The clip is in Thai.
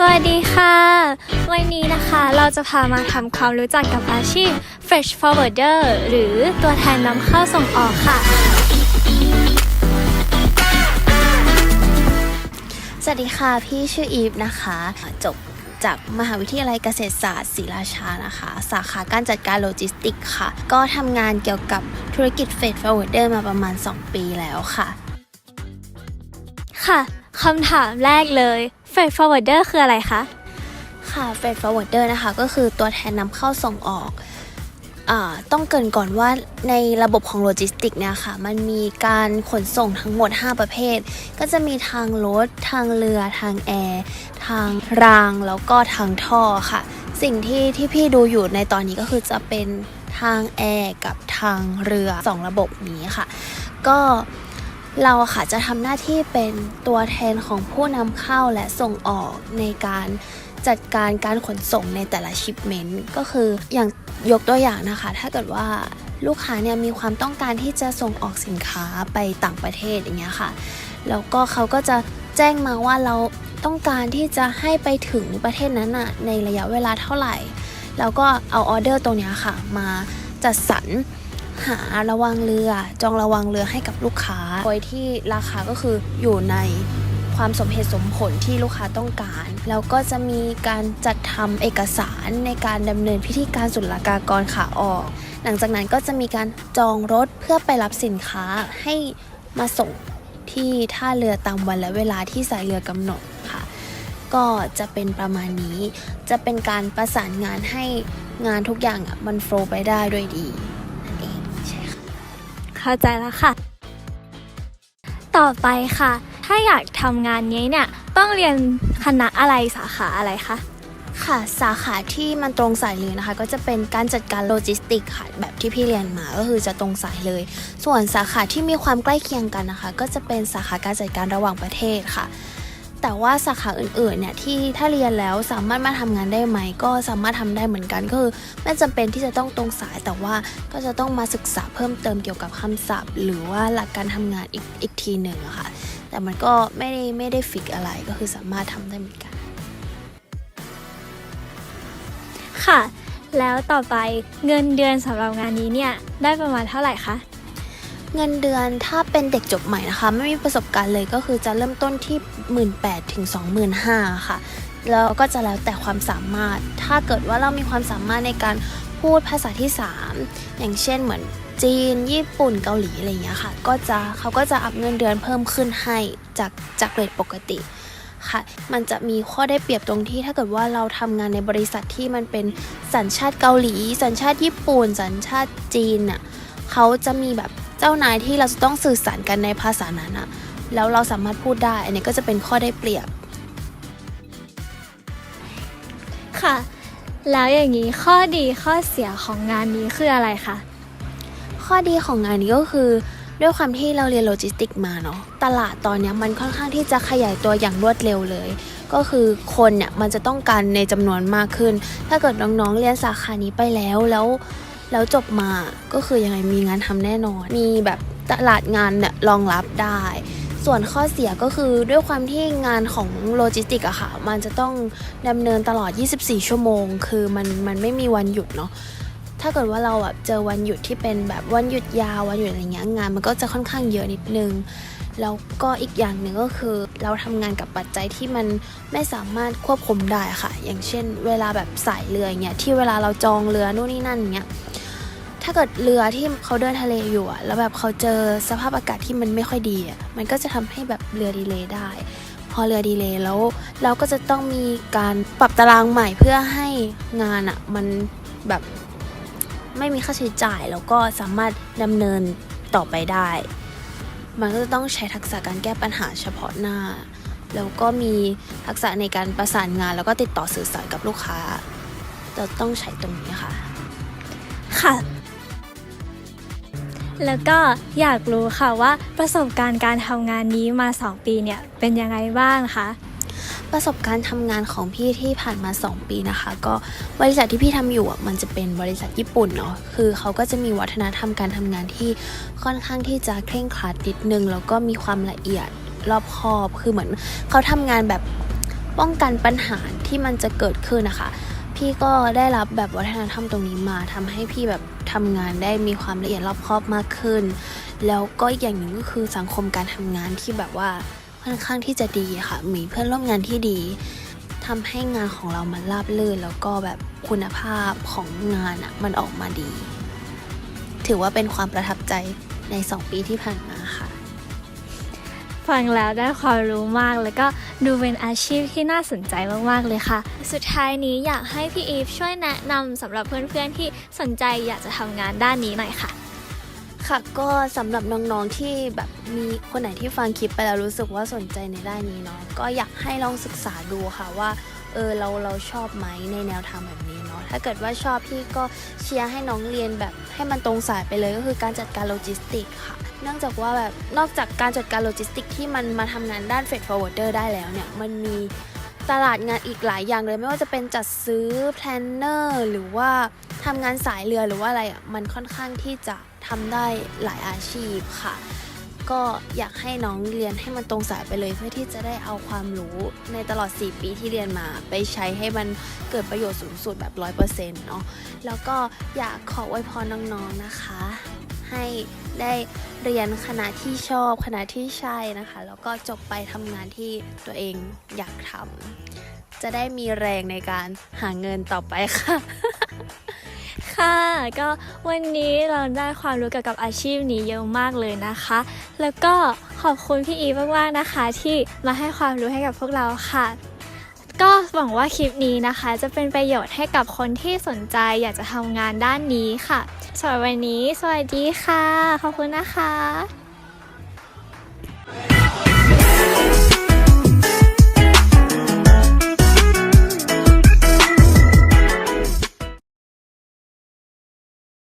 สวัสดีค่ะ วันนี้นะคะเราจะพามาทำความรู้จักกับอาชีพ Fresh Forwarder หรือตัวแทนนำเข้าส่งออกค่ะ สวัสดีค่ะ พี่ชื่ออีฟนะคะ จบจากมหาวิทยาลัยเกษตรศาสตร์ศรีราชานะคะ สาขาการจัดการโลจิสติกส์ค่ะ ก็ทำงานเกี่ยวกับธุรกิจเฟดฟอร์เวิร์ดเดอร์มาประมาณ 2 ปีแล้วค่ะ ค่ะคำถามแรกเลย Freight Forwarder คืออะไรคะ ค่ะเฟดฟอร์เวิร์ดเดอร์นะคะก็คือตัวแทนนำเข้าส่งออกอาต้องเกรินก่อนว่าในระบบของโลจิสติกเนี่ยค่ะ มันมีการขนส่งทั้งหมด 5 ประเภท ก็จะมีทางรถ ทางเรือ ทางแอร์ ทางราง แล้วก็ทางท่อค่ะ สิ่งที่ที่พี่ดูอยู่ในตอนนี้ก็คือจะเป็นทางแอร์กับทางเรือ 2 ระบบนี้ค่ะ ก็ เราค่ะจะทำหน้าที่เป็นตัวแทนของผู้นำเข้าและส่งออกในการจัดการการขนส่งในแต่ละชิปเมนต์ก็คืออย่างยกตัวอย่างนะคะ ถ้าเกิดว่าลูกค้าเนี่ยมีความต้องการที่จะส่งออกสินค้าไปต่างประเทศอย่างเงี้ยค่ะ แล้วก็เขาก็จะแจ้งมาว่าเราต้องการที่จะให้ไปถึงประเทศนั้นอะในระยะเวลาเท่าไหร่ แล้วก็เอาออเดอร์ตรงเนี้ยค่ะ มาจัดสรร หาระวังเรือ จองระวังเรือให้กับลูกค้า โดยที่ราคาก็คืออยู่ในความสมเหตุสมผลที่ลูกค้าต้องการ แล้วก็จะมีการจัดทำเอกสารในการดำเนินพิธีการศุลกากรขาออก หลังจากนั้นก็จะมีการจองรถเพื่อไปรับสินค้าให้มาส่งที่ท่าเรือตามวันและเวลาที่สายเรือกำหนดค่ะ ก็จะเป็นประมาณนี้ จะเป็นการประสานงานให้งานทุกอย่างมันโฟล์ไปได้ด้วยดี เข้าใจแล้วค่ะ ต่อไปค่ะ ถ้าอยากทำงานนี้เนี่ย ต้องเรียนคณะอะไรสาขาอะไรคะ ค่ะสาขาที่มันตรงสายเลยนะคะ ก็จะเป็นการจัดการโลจิสติกค่ะ แบบที่พี่เรียนมาก็คือจะตรงสายเลย ส่วนสาขาที่มีความใกล้เคียงกันนะคะ ก็จะเป็นสาขาการจัดการระหว่างประเทศค่ะ แต่ว่าสาขาอื่นๆเนี่ยที่ถ้าเรียนแล้วสามารถมาทำงานได้ไหม ก็สามารถทำได้เหมือนกันก็คือไม่จำเป็นที่จะต้องตรงสายแต่ว่าก็จะต้องมาศึกษาเพิ่มเติมเกี่ยวกับคำศัพท์ หรือว่าหลักการทำงานอีกอีกทีหนึ่งอะค่ะ แต่มันก็ไม่ได้ไม่ได้ฟิกอะไรก็คือสามารถทำได้เหมือนกัน ค่ะ แล้วต่อไปเงินเดือนสำหรับงานนี้เนี่ยได้ประมาณเท่าไหร่คะ เงินเดือนถ้าเป็นเด็กจบใหม่นะคะ ไม่มีประสบการณ์เลยก็คือจะเริ่มต้นที่ 1 8ื่นถึง25,000ค่ะแล้วก็จะแล้วแต่ความสามารถ ถ้าเกิดว่าเรามีความสามารถในการพูดภาษาที่ 3 อย่างเช่นเหมือนจีน ญี่ปุ่นเกาหลีอะไรอย่างเงี้ยค่ะ ก็จะเขาก็จะอัพเงินเดือนเพิ่มขึ้นให้จากจากเรทปกติค่ะ มันจะมีข้อได้เปรียบตรงที่ถ้าเกิดว่าเราทำงานในบริษัทที่มันเป็นสัญชาติเกาหลี สัญชาติญี่ปุ่น สัญชาติจีนน่ะเขาจะมีแบบ เจ้านายที่เราจะต้องสื่อสารกันในภาษานั้นอะแล้วเราสามารถพูดได้ อันนี้ก็จะเป็นข้อได้เปรียบ ค่ะ แล้วอย่างนี้ข้อดีข้อเสียของงานนี้คืออะไรคะ ข้อดีของงานนี้ก็คือด้วยความที่เราเรียนโลจิสติกมาเนาะตลาดตอนเนี้ยมันค่อนข้างที่จะขยายตัวอย่างรวดเร็วเลย ก็คือคนเนี่ยมันจะต้องการในจำนวนมากขึ้น ถ้าเกิดน้องๆเรียนสาขานี้ไปแล้วแล้ว แล้วจบมาก็คือยังไงมีงานทำแน่นอน มีแบบตลาดงานเนี่ยรองรับได้ ส่วนข้อเสียก็คือด้วยความที่งานของโลจิสติกอะค่ะ มันจะต้องดำเนินตลอด 24 ชั่วโมง คือมันมันไม่มีวันหยุดเนาะ ถ้าเกิดว่าเราแบบเจอวันหยุดที่เป็นแบบวันหยุดยาววันหยุดอะไรเงี้ยงาน มันก็จะค่อนข้างเยอะนิดนึงแล้วก็อีกอย่างหนึ่งก็คือเราทำงานกับปัจจัยที่มันไม่สามารถควบคุมได้ค่ะ อย่างเช่น เวลาแบบสายเรืออย่างเงี้ยที่เวลาเราจองเรือนู่นนี่นั่นอย่างเงี้ยถ้าเกิดเรือที่เขาเดินทะเลอยู่อะแล้วแบบเขาเจอสภาพอากาศที่มันไม่ค่อยดีอะมันก็จะทำให้แบบเรือดีเลย์ได้ พอเรือดีเลย์แล้วเราก็จะต้องมีการปรับตารางใหม่เพื่อให้งานอะมันแบบ ไม่มีค่าใช้จ่ายแล้วก็สามารถดำเนินต่อไปได้ มันก็จะต้องใช้ทักษะการแก้ปัญหาเฉพาะหน้า แล้วก็มีทักษะในการประสานงาน แล้วก็ติดต่อสื่อสารกับลูกค้าจะต้องใช้ตรงนี้ค่ะ ค่ะ แล้วก็อยากรู้ค่ะว่าประสบการณ์การทำงานนี้มา 2 ปีเนี่ยเป็นยังไงบ้างคะ ประสบการณ์ทำงานของพี่ที่ผ่านมา 2 ปีนะคะ ก็บริษัทที่พี่ทำอยู่มันจะเป็นบริษัทญี่ปุ่นเนาะคือเขาก็จะมีวัฒนธรรมการทำงานที่ค่อนข้างที่จะเคร่งครัดนิดนึงแล้วก็มีความละเอียดรอบคอบคือเหมือนเขาทำงานแบบป้องกันปัญหาที่มันจะเกิดขึ้นนะคะพี่ก็ได้รับแบบวัฒนธรรมตรงนี้มาทำให้พี่แบบทำงานได้มีความละเอียดรอบคอบมากขึ้น แล้วก็อีกอย่างหนึ่งก็คือสังคมการทำงานที่แบบว่า ค่อนข้างที่จะดีค่ะ มีเพื่อนร่วมงานที่ดีทำให้งานของเรามันราบรื่น แล้วก็แบบคุณภาพของงานอะมันออกมาดี ถือว่าเป็นความประทับใจใน 2 ปีที่ผ่านมาค่ะ ฟังแล้วได้ความรู้มากแล้วก็ดูเป็นอาชีพที่น่าสนใจมาก ๆ เลยค่ะ สุดท้ายนี้อยากให้พี่อีฟช่วยแนะนำสำหรับเพื่อน ๆ ที่สนใจอยากจะทำงานด้านนี้หน่อยค่ะ ค่ะก็สำหรับน้องๆที่แบบมีคนไหนที่ฟังคลิปไปแล้วรู้สึกว่าสนใจในด้านนี้เนาะก็อยากให้ลองศึกษาดูค่ะว่าเออเราเราชอบไหมในแนวทางแบบนี้เนาะถ้าเกิดว่าชอบพี่ก็เชียร์ให้น้องเรียนแบบให้มันตรงสายไปเลยก็คือการจัดการโลจิสติกค่ะเนื่องจากว่าแบบนอกจากการจัดการโลจิสติกที่มันมาทำงานด้านเฟรดฟอร์เวิร์ดเดอร์ได้แล้วเนี่ยมันมีตลาดงานอีกหลายอย่างเลยไม่ว่าจะเป็นจัดซื้อแพลนเนอร์หรือว่า ทำงานสายเรือหรือว่าอะไรอะมันค่อนข้างที่จะทำได้หลายอาชีพค่ะ ก็อยากให้น้องเรียนให้มันตรงสายไปเลยเพื่อที่จะได้เอาความรู้ในตลอด 4 ปีที่เรียนมา ไปใช้ให้มันเกิดประโยชน์สูงสุดแบบ 100%เนาะแล้วก็อยากขออวยพรน้องๆนะคะ ให้ได้เรียนคณะที่ชอบคณะที่ใช่นะคะ แล้วก็จบไปทำงานที่ตัวเองอยากทำจะได้มีแรงในการหาเงินต่อไปค่ะ ค่ะ ก็วันนี้เราได้ความรู้เกี่ยวกับอาชีพนี้เยอะมากเลยนะคะ แล้วก็ขอบคุณพี่อีฟมากๆนะคะ ที่มาให้ความรู้ให้กับพวกเราค่ะ ก็หวังว่าคลิปนี้นะคะ จะเป็นประโยชน์ให้กับคนที่สนใจอยากจะทำงานด้านนี้ค่ะสำหรับวันนี้ สวัสดีค่ะ ขอบคุณนะคะ